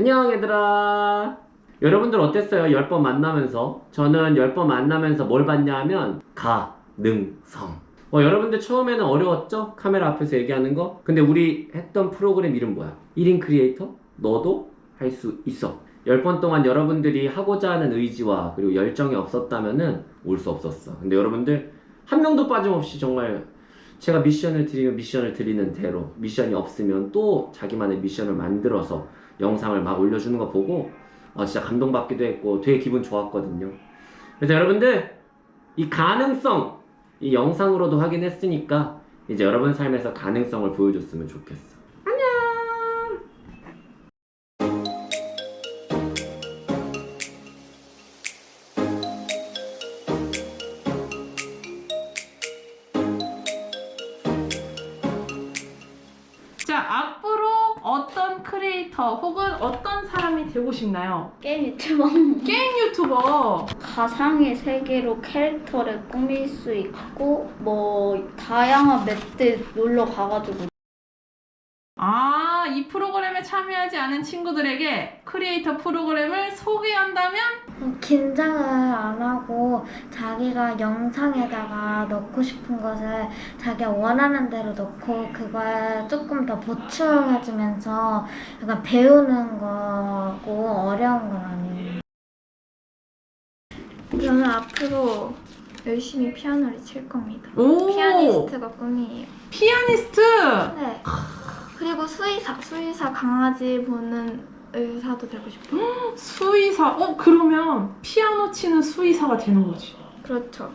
안녕 얘들아 여러분들 어땠어요? 10번 만나면서 저는 10번 만나면서 뭘 봤냐 하면 가능성 어, 여러분들 처음에는 어려웠죠? 카메라 앞에서 얘기하는 거 근데 우리 했던 프로그램 이름 뭐야? 1인 크리에이터? 너도 할 수 있어 10번 동안 여러분들이 하고자 하는 의지와 그리고 열정이 없었다면 은 올 수 없었어 근데 여러분들 한 명도 빠짐없이 정말 제가 미션을 드리면 미션을 드리는 대로 미션이 없으면 또 자기만의 미션을 만들어서 영상을 막 올려주는 거 보고 어, 진짜 감동받기도 했고 되게 기분 좋았거든요. 그래서 여러분들 이 가능성 이 영상으로도 확인했으니까 이제 여러분 삶에서 가능성을 보여줬으면 좋겠어. 자, 앞으로 어떤 크리에이터 혹은 어떤 사람이 되고 싶나요? 게임 유튜버 게임 유튜버. 가상의 세계로 캐릭터를 꾸밀 수 있고 뭐 다양한 맵들 놀러 가가지고 아, 이 프로그램에 참여하지 않은 친구들에게 크리에이터 프로그램을 소개한다면? 긴장을 안 하고 자기가 영상에다가 넣고 싶은 것을 자기가 원하는 대로 넣고 그걸 조금 더 보충해주면서 약간 배우는 거고 어려운 건 아니에요. 저는 앞으로 열심히 피아노를 칠 겁니다. 오! 피아니스트가 꿈이에요. 피아니스트! 네. 그리고 수의사, 수의사 강아지 보는 의사도 되고 싶어요. 수의사. 어, 그러면 피아노 치는 수의사가 되는 거지. 그렇죠.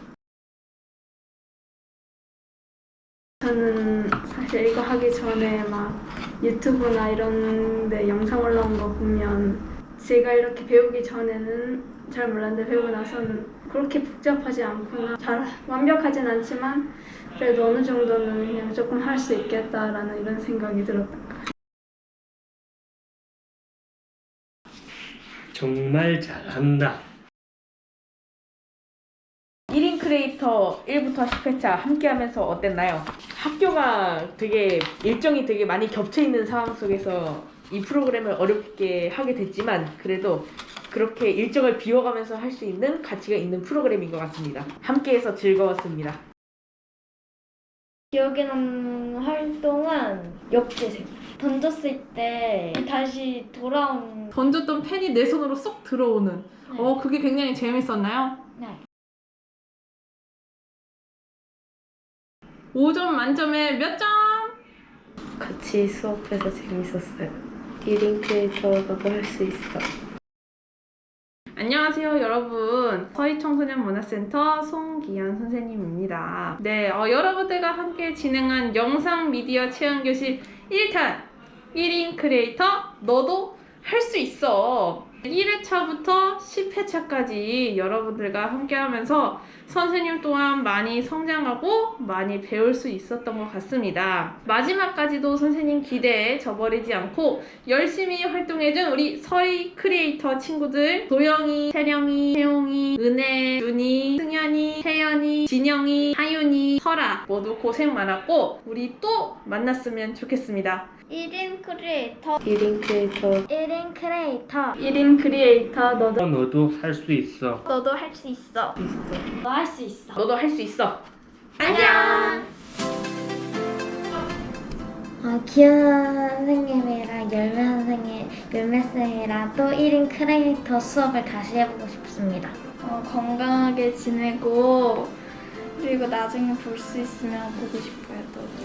저는 사실 이거 하기 전에 막 유튜브나 이런 데 영상 올라온 거 보면 제가 이렇게 배우기 전에는 잘 몰랐는데 배우고 나서는 그렇게 복잡하지 않구나. 잘 완벽하진 않지만 그래도 어느 정도는 그냥 조금 할 수 있겠다라는 이런 생각이 들었던 정말 잘한다. 1인 크리에이터 1부터 10회차 함께 하면서 어땠나요? 학교가 되게 일정이 되게 많이 겹쳐 있는 상황 속에서 이 프로그램을 어렵게 하게 됐지만 그래도 그렇게 일정을 비워가면서 할 수 있는 가치가 있는 프로그램인 것 같습니다. 함께해서 즐거웠습니다. 기억에 남는 활동은 역재생. 던졌을 때 다시 돌아온 던졌던 펜이 내 손으로 쏙 들어오는 네. 어 그게 굉장히 재밌었나요? 네. 5점 만점에 몇 점? 같이 수업해서 재밌었어요. 1인 크리에이터 너도 할수 있어. 안녕하세요, 여러분. 서희청소년문화센터 송기현 선생님입니다. 네, 어, 여러분들과 함께 진행한 영상 미디어 체험교실 1탄 1인 크리에이터 너도 할 수 있어. 1회차부터 10회차까지 여러분들과 함께 하면서 선생님 또한 많이 성장하고 많이 배울 수 있었던 것 같습니다. 마지막까지도 선생님 기대에 저버리지 않고 열심히 활동해준 우리 서희 크리에이터 친구들 도영이, 세령이, 태용이, 은혜, 준이, 승현이, 태연이, 진영이, 하윤이, 설아 모두 고생 많았고 우리 또 만났으면 좋겠습니다. 1인 크리에이터 1인 크리에이터 1인 크리에이터 1인 크리에이터 너도 너도 할수 있어. 너도 할 수 있어. 너 할 수 있어. 너도 할 수 있어. 안녕. 어, 기현 선생님이랑 열매 선생님, 열매쌤이랑 또 1인 크리에이터 수업을 다시 해보고 싶습니다. 어, 건강하게 지내고 그리고 나중에 볼 수 있으면 보고 싶어요. 또.